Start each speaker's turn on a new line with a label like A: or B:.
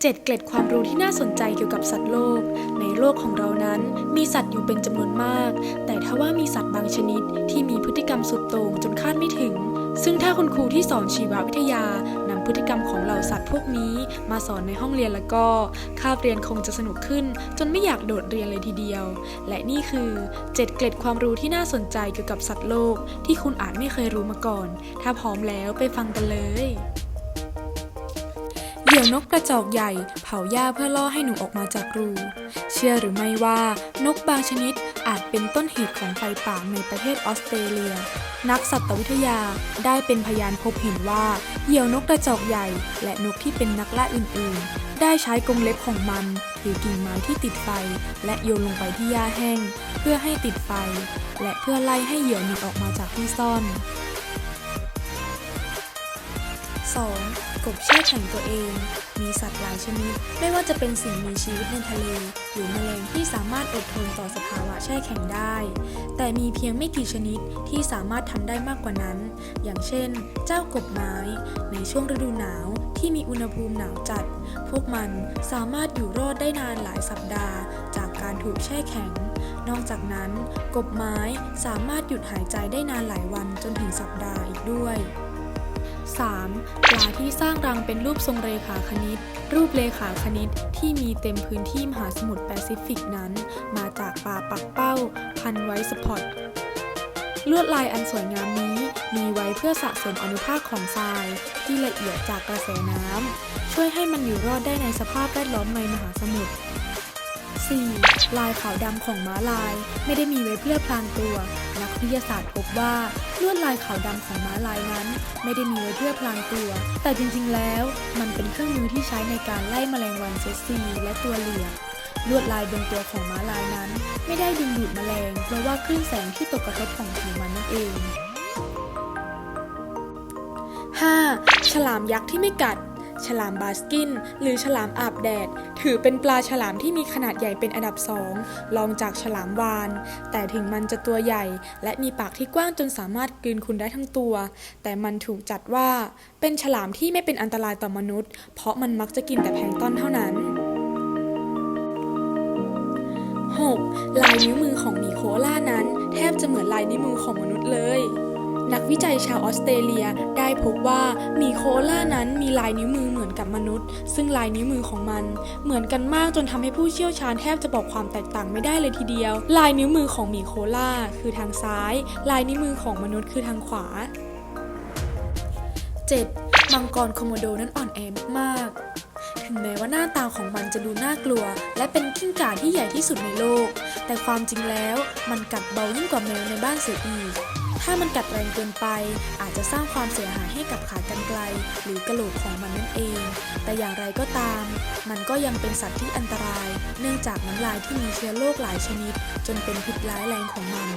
A: 7 เกล็ดความรู้ที่น่าสนใจเกี่ยวกับสัตว์โลก ในโลกของเรานั้นมีสัตว์อยู่เป็นจำนวนมาก แต่ทว่ามีสัตว์บางชนิดที่มีพฤติกรรมสุดโต่งจนคาดไม่ถึง ซึ่งถ้าคุณครูที่สอนชีววิทยานำพฤติกรรมของเหล่าสัตว์พวกนี้ มาสอนในห้องเรียนแล้วก็คาบเรียนคงจะสนุกขึ้น จนไม่อยากโดดเรียนเลยทีเดียว และนี่คือ 7 เกล็ดความรู้ที่น่าสนใจเกี่ยวกับสัตว์โลก ที่คุณอาจไม่เคยรู้มาก่อน ถ้าพร้อมแล้วไปฟังกันเลย เหยี่ยวนกกระจอกใหญ่เผาหญ้าเพื่อล่อให้หนูออกมาจากรู เชื่อหรือไม่ว่านกบางชนิดอาจเป็นต้นเหตุของไฟป่าในประเทศออสเตรเลีย นักสัตววิทยาได้เป็นพยานพบเห็นว่าเหยี่ยวนกกระจอกใหญ่ และนกที่เป็นนักล่าอื่นๆ ได้ใช้กรงเล็บของมันถือกิ่งไม้ที่ติดไฟ และโยนลงไปที่หญ้าแห้ง เพื่อให้ติดไฟ และเพื่อไล่ให้เหยี่ยวหนีออกมาจากที่ซ่อน 2. กบแช่แข็งตัวเอง มีสัตว์หลายชนิด ไม่ว่าจะเป็นสิ่งมีชีวิตในทะเล หรือแมลงที่สามารถอดทนต่อสภาวะแช่แข็งได้ แต่มีเพียงไม่กี่ชนิดที่สามารถทำได้มากกว่านั้น อย่างเช่น เจ้ากบไม้ ในช่วงฤดูหนาวที่มีอุณหภูมิหนาวจัด พวกมันสามารถอยู่รอดได้นานหลายสัปดาห์ จากการถูกแช่แข็งนอกจากนั้น กบไม้สามารถหยุดหายใจได้นานหลายวันจนถึงสัปดาห์อีกด้วย 3. ปลาที่สร้างรังเป็นรูปทรงเรขาคณิต รูปเรขาคณิตที่มีเต็มพื้นที่มหาสมุทรแปซิฟิกนั้น มาจากปลาปักเป้า พันไว้สปอตลวดลายอันสวยงามนี้มีไว้เพื่อสะสมอนุภาคของทราย ที่ละเอียดจากกระแสน้ำช่วยให้มันอยู่รอดได้ในสภาพแวดล้อมในมหาสมุทร 4. ลายขาวดำของม้าลาย ไม่ได้มีไว้เพื่อพรางตัว นักวิทยาศาสตร์พบว่าลวดลายขาวดำของม้าลายนั้น ไม่ได้มีไว้เพื่อพรางตัว แต่จริงๆแล้ว มันเป็นเครื่องมือที่ใช้ในการไล่แมลงวันเซซีและตัวเหลี่ยมลวดลายบนตัวของม้าลายนั้น ไม่ได้ดึงดูดแมลง เพราะว่าคลื่นแสงที่ตกกระทบของผิวมันนั่นเอง 5. ฉลามยักษ์ที่ไม่กัด ฉลามบาสกิน หรือฉลามอาบแดด ถือเป็นปลาฉลามที่มีขนาดใหญ่เป็นอันดับสองรองจากฉลามวาน แต่ถึงมันจะตัวใหญ่ และมีปากที่กว้างจนสามารถกลืนคุณได้ทั้งตัว แต่มันถูกจัดว่า เป็นฉลามที่ไม่เป็นอันตรายต่อมนุษย์ เพราะมันมักจะกินแต่แพลงต้นเท่านั้น 6. ลายนิ้วมือของหมีโคล่านั้น แทบจะเหมือนลายนิ้วมือของมนุษย์เลย นักวิจัยชาวออสเตรเลียได้พบว่าหมีโคอาล่านั้นมีลายนิ้วมือเหมือนกับมนุษย์ ซึ่งลายนิ้วมือของมัน เหมือนกันมากจนทำให้ผู้เชี่ยวชาญแทบจะบอกความแตกต่างไม่ได้เลยทีเดียว ลายนิ้วมือของหมีโคอาล่าคือทางซ้าย ลายนิ้วมือของมนุษย์คือทางขวา 7. มังกรโคโมโดนั้นอ่อนแอมากถึงแม้ว่าหน้าตาของมันจะดูน่ากลัว และเป็นกิ้งก่าที่ใหญ่ที่สุดในโลก แต่ความจริงแล้วมันกัดเบายิ่งกว่าแมวในบ้านเสียอีก ถ้ามันกัดแรงเกินไป อาจจะสร้างความเสียหายให้กับขากรรไกรหรือกระโหลกของมันนั่นเอง แต่อย่างไรก็ตาม มันก็ยังเป็นสัตว์ที่อันตราย เนื่องจากน้ำลายที่มีเชื้อโรคหลายชนิด จนเป็นพิษร้ายแรงของมัน